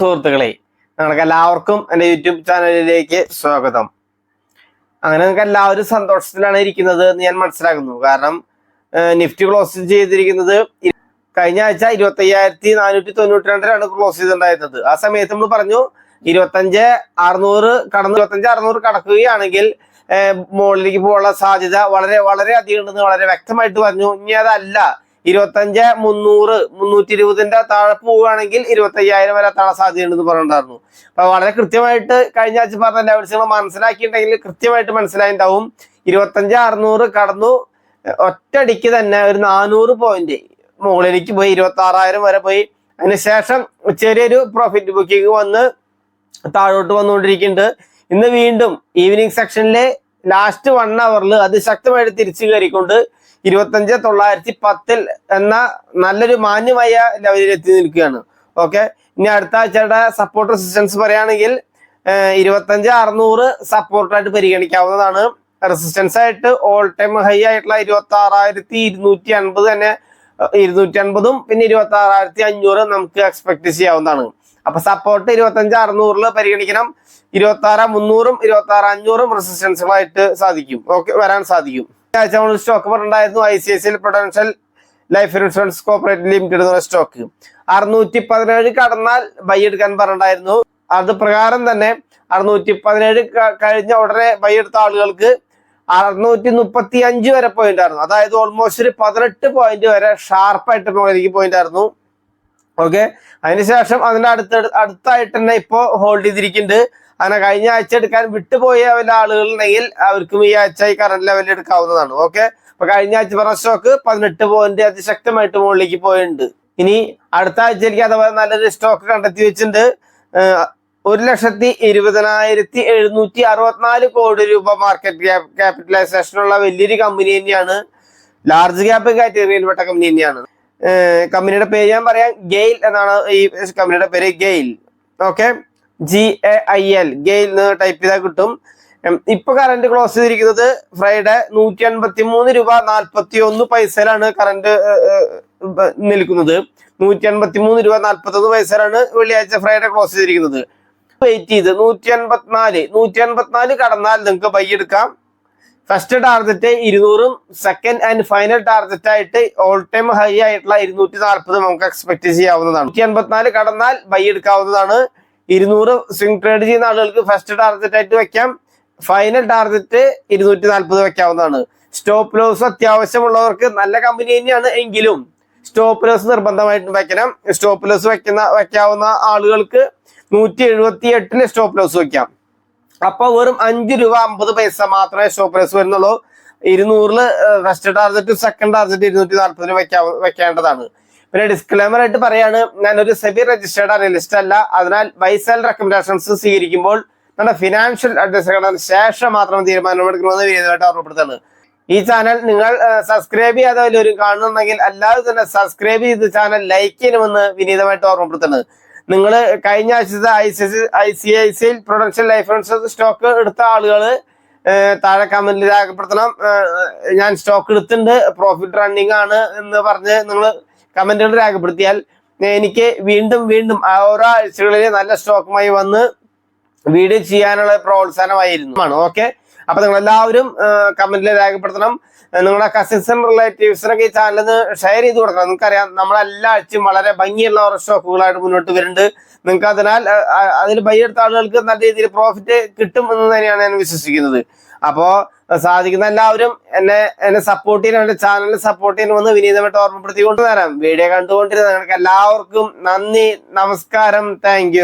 സുഹൃത്തുക്കളെ നിങ്ങൾക്ക് എല്ലാവർക്കും എന്റെ യൂട്യൂബ് ചാനലിലേക്ക് സ്വാഗതം. അങ്ങനെ നിങ്ങൾക്ക് എല്ലാവരും സന്തോഷത്തിലാണ് ഇരിക്കുന്നത് എന്ന് ഞാൻ മനസ്സിലാക്കുന്നു. കാരണം നിഫ്റ്റ് ക്ലോസ് ചെയ്തിരിക്കുന്നത് കഴിഞ്ഞ ആഴ്ച ഇരുപത്തി അയ്യായിരത്തി നാനൂറ്റി തൊണ്ണൂറ്റി രണ്ടിലാണ് ക്ലോസ് ചെയ്തിട്ടുണ്ടായിരുന്നത്. ആ സമയത്ത് നമ്മൾ പറഞ്ഞു ഇരുപത്തഞ്ച് അറുന്നൂറ് കടന്ന് ഇരുപത്തഞ്ച് അറുന്നൂറ് കടക്കുകയാണെങ്കിൽ മുകളിലേക്ക് പോകാനുള്ള സാധ്യത വളരെ വളരെ അധികം ഉണ്ടെന്ന് വളരെ വ്യക്തമായിട്ട് പറഞ്ഞു. ഇനി അതല്ല. ഇരുപത്തഞ്ച് മുന്നൂറ് മുന്നൂറ്റി ഇരുപതിന്റെ താഴെ പോവുകയാണെങ്കിൽ ഇരുപത്തയ്യായിരം വരെ എത്താനുള്ള സാധ്യതയുണ്ടെന്ന് പറഞ്ഞിട്ടുണ്ടായിരുന്നു. അപ്പൊ വളരെ കൃത്യമായിട്ട് കഴിഞ്ഞ ആഴ്ച പറഞ്ഞ ലെവൽസ് നിങ്ങൾ മനസ്സിലാക്കിയിട്ടുണ്ടെങ്കിൽ കൃത്യമായിട്ട് മനസ്സിലായിട്ടുണ്ടാവും ഇരുപത്തഞ്ച് അറുന്നൂറ് കടന്നു. ഒറ്റടിക്ക് തന്നെ ഒരു നാനൂറ് പോയിന്റ് മുകളിലേക്ക് പോയി ഇരുപത്തി ആറായിരം വരെ പോയി. അതിനുശേഷം ചെറിയൊരു പ്രോഫിറ്റ് ബുക്കിംഗ് വന്ന് താഴോട്ട് വന്നുകൊണ്ടിരിക്കുന്നുണ്ട്. ഇന്ന് വീണ്ടും ഈവനിങ് സെക്ഷനിലെ ലാസ്റ്റ് വൺ അവറിൽ അതിശക്തമായിട്ട് തിരിച്ചു കയറിക്കൊണ്ട് ഇരുപത്തഞ്ച് തൊള്ളായിരത്തി പത്തിൽ എന്ന നല്ലൊരു മാന്യമായ ലെവലിൽ എത്തി നിൽക്കുകയാണ്. ഓക്കെ ഇനി അടുത്ത ആഴ്ചയുടെ സപ്പോർട്ട് റെസിസ്റ്റൻസ് പറയുകയാണെങ്കിൽ ഇരുപത്തഞ്ച് അറുന്നൂറ് സപ്പോർട്ടായിട്ട് പരിഗണിക്കാവുന്നതാണ്. റെസിസ്റ്റൻസ് ആയിട്ട് ഓൾ ടൈം ഹൈ ആയിട്ടുള്ള ഇരുപത്തി ആറായിരത്തി ഇരുന്നൂറ്റി അൻപത് തന്നെ ഇരുന്നൂറ്റി അൻപതും പിന്നെ ഇരുപത്തി ആറായിരത്തി അഞ്ഞൂറ് നമുക്ക് എക്സ്പെക്ട് ചെയ്യാവുന്നതാണ്. അപ്പൊ സപ്പോർട്ട് ഇരുപത്തഞ്ച് അറുന്നൂറിൽ പരിഗണിക്കണം. ഇരുപത്തി ആറ് മുന്നൂറും ഇരുപത്തി ആറ് അഞ്ഞൂറും റെസിസ്റ്റൻസുകളായിട്ട് സാധിക്കും. ഓക്കെ വരാൻ സാധിക്കും. ആഴ്ച നമ്മൾ സ്റ്റോക്ക് പറഞ്ഞിട്ടുണ്ടായിരുന്നു I C prudential life insurance corporate limited എന്ന സ്റ്റോക്ക് അറുന്നൂറ്റി പതിനേഴ് കടന്നാൽ ബൈ എടുക്കാൻ പറഞ്ഞിട്ടുണ്ടായിരുന്നു. അത് പ്രകാരം തന്നെ അറുന്നൂറ്റി പതിനേഴ് കഴിഞ്ഞ ഉടനെ ബൈ എടുത്ത ആളുകൾക്ക് അറുന്നൂറ്റി മുപ്പത്തി അഞ്ച് വരെ പോയിന്റ് ആയിരുന്നു. അതായത് ഓൾമോസ്റ്റ് ഒരു പതിനെട്ട് പോയിന്റ് വരെ ഷാർപ്പായിട്ട് എനിക്ക് പോയിന്റ് ആയിരുന്നു. ഓക്കെ അതിനുശേഷം അതിന്റെ അടുത്ത അടുത്തായിട്ട് തന്നെ ഇപ്പോ ഹോൾഡ് ചെയ്തിരിക്കുന്നുണ്ട്. അങ്ങനെ കഴിഞ്ഞ ആഴ്ച എടുക്കാൻ വിട്ടുപോയ വല്ല ആളുകളുണ്ടെങ്കിൽ അവർക്കും ഈ ആഴ്ച ഈ കറണ്ട് ലെവലിൽ എടുക്കാവുന്നതാണ്. ഓക്കെ അപ്പൊ കഴിഞ്ഞ ആഴ്ച പറഞ്ഞ സ്റ്റോക്ക് പതിനെട്ട് പോയിന്റ് അതിശക്തമായിട്ട് മുകളിലേക്ക് പോയിട്ടുണ്ട്. ഇനി അടുത്ത ആഴ്ച എനിക്ക് അഥവാ നല്ലൊരു സ്റ്റോക്ക് കണ്ടെത്തി വെച്ചിട്ടുണ്ട് ഒരു ലക്ഷത്തി ഇരുപതിനായിരത്തി എഴുന്നൂറ്റി അറുപത്തിനാല് കോടി രൂപ മാർക്കറ്റ് ക്യാപ് ക്യാപിറ്റലൈസേഷനുള്ള വലിയൊരു കമ്പനി തന്നെയാണ്. ലാർജ് ക്യാപ് കാറ്റഗറിയിൽപ്പെട്ട കമ്പനി തന്നെയാണ്. കമ്പനിയുടെ പേര് ഞാൻ പറയാം ഗെയിൽ എന്നാണ് ഈ കമ്പനിയുടെ പേര് GAIL okay G A I L GAIL എന്ന് ടൈപ്പ് ചെയ്താൽ കിട്ടും. ഇപ്പൊ കറന്റ് ക്ലോസ് ചെയ്തിരിക്കുന്നത് ഫ്രൈഡേ നൂറ്റി അൻപത്തി മൂന്ന് രൂപ നാൽപ്പത്തി ഒന്ന് പൈസയിലാണ് കറന്റ് നിൽക്കുന്നത്. നൂറ്റി അൻപത്തി മൂന്ന് രൂപ നാൽപ്പത്തി ഒന്ന് പൈസയിലാണ് വെള്ളിയാഴ്ച ഫ്രൈഡേ ക്ലോസ് ചെയ്തിരിക്കുന്നത്. വെയിറ്റ് ചെയ്ത് നൂറ്റി അൻപത്തിനാല് നൂറ്റി അൻപത്തിനാല് കടന്നാൽ നിങ്ങൾക്ക് ബൈ എടുക്കാം. ഫസ്റ്റ് ടാർഗറ്റ് ഇരുന്നൂറും സെക്കൻഡ് ആൻഡ് ഫൈനൽ ടാർഗറ്റ് ആയിട്ട് ഓൾ ടൈം ഹൈ ആയിട്ടുള്ള ഇരുന്നൂറ്റി നാൽപ്പത് നമുക്ക് എക്സ്പെക്ട് ചെയ്യാവുന്നതാണ്. നൂറ്റി അൻപത്തിനാല് കടന്നാൽ ബൈ എടുക്കാവുന്നതാണ്. ഇരുന്നൂറ് സ്വിംഗ് ട്രേഡ് ചെയ്യുന്ന ആളുകൾക്ക് ഫസ്റ്റ് ടാർഗറ്റ് ആയിട്ട് വെക്കാം. ഫൈനൽ ടാർഗറ്റ് ഇരുന്നൂറ്റി നാൽപ്പത് വെക്കാവുന്നതാണ്. സ്റ്റോപ്പ് ലോസ് അത്യാവശ്യമുള്ളവർക്ക് നല്ല കമ്പനി തന്നെയാണ് എങ്കിലും സ്റ്റോപ്പ് ലോസ് നിർബന്ധമായിട്ടും വെക്കണം. സ്റ്റോപ്പ് ലോസ് വെക്കുന്ന വെക്കാവുന്ന ആളുകൾക്ക് നൂറ്റി എഴുപത്തി എട്ടിന് സ്റ്റോപ്പ് ലോസ് വെക്കാം. അപ്പൊ വെറും അഞ്ച് രൂപ അമ്പത് പൈസ മാത്രമേ സ്റ്റോപ്പ് ലോസ് വരുന്നുള്ളൂ. ഇരുന്നൂറിൽ ഫസ്റ്റ് ടാർഗറ്റ് സെക്കൻഡ് ടാർഗറ്റ് ഇരുന്നൂറ്റി നാൽപ്പതിന് വെക്കാ വെക്കേണ്ടതാണ്. പിന്നെ ഡിസ്ക്ലൈമർ ആയിട്ട് പറയാണ് ഞാൻ ഒരു സെബി രജിസ്റ്റേർഡ് അനലിസ്റ്റ് അല്ല. അതിനാൽ ബൈസെൽ റെക്കമെൻഡേഷൻസ് സ്വീകരിക്കുമ്പോൾ നമ്മുടെ ഫിനാൻഷ്യൽ അഡ്വൈസറുടെ ശേഷം മാത്രം തീരുമാനമെടുക്കണമെന്ന് വിനീതമായിട്ട് ഓർമ്മപ്പെടുത്താണ് ഈ ചാനൽ നിങ്ങൾ സബ്സ്ക്രൈബ് ചെയ്യാതെ വലിയൊരു കാണുന്നുണ്ടെങ്കിൽ അല്ലാതെ തന്നെ സബ്സ്ക്രൈബ് ചെയ്ത് ചാനൽ ലൈക്ക് ചെയ്യണമെന്ന് വിനീതമായിട്ട് ഓർമ്മപ്പെടുത്തുന്നത് നിങ്ങൾ കഴിഞ്ഞ ആഴ്ചത്തെ I C I C I സിയിൽ പ്രൊഡക്ഷൻ ലൈഫ് ഇൻഷുറൻസ് സ്റ്റോക്ക് എടുത്ത ആളുകൾ താഴെ കമന്റിൽ രേഖപ്പെടുത്തണം. ഞാൻ സ്റ്റോക്ക് എടുത്തിട്ടുണ്ട്. പ്രോഫിറ്റ് റണ്ണിങ് ആണ് എന്ന് പറഞ്ഞ് നിങ്ങൾ കമന്റുകൾ രേഖപ്പെടുത്തിയാൽ എനിക്ക് വീണ്ടും വീണ്ടും ഓരോ ആഴ്ചകളിൽ നല്ല സ്റ്റോക്കുമായി വന്ന് വീഡിയോ ചെയ്യാനുള്ള പ്രോത്സാഹനമായിരുന്നു. ആണ് ഓക്കെ? അപ്പൊ നിങ്ങൾ എല്ലാവരും കമന്റിൽ രേഖപ്പെടുത്തണം. നിങ്ങളുടെ കസിൻസും റിലേറ്റീവ്സിനൊക്കെ ഈ ചാനലിൽ ഷെയർ ചെയ്ത് കൊടുക്കണം. നിങ്ങൾക്കറിയാം നമ്മളെല്ലാ ആഴ്ചയും വളരെ ഭംഗിയുള്ള ഓരോ സ്റ്റോക്കുകളായിട്ട് മുന്നോട്ട് വരുന്നുണ്ട്. നിങ്ങൾക്ക് അതിനാൽ അതിൽ ബൈ എടുത്ത ആളുകൾക്ക് നല്ല രീതിയിൽ പ്രോഫിറ്റ് കിട്ടും എന്ന് തന്നെയാണ് ഞാൻ വിശ്വസിക്കുന്നത്. അപ്പോ ഏഹ്, സാധിക്കുന്ന എല്ലാവരും എന്നെ എന്നെ സപ്പോർട്ട് ചെയ്യാൻ എന്റെ ചാനൽ സപ്പോർട്ട് ചെയ്യണമെന്ന് വിനീതമായിട്ട് ഓർമ്മപ്പെടുത്തിക്കൊണ്ട് തരാം വീഡിയോ കണ്ടുകൊണ്ടിരുന്ന നിങ്ങൾക്ക് എല്ലാവർക്കും നന്ദി നമസ്കാരം. താങ്ക്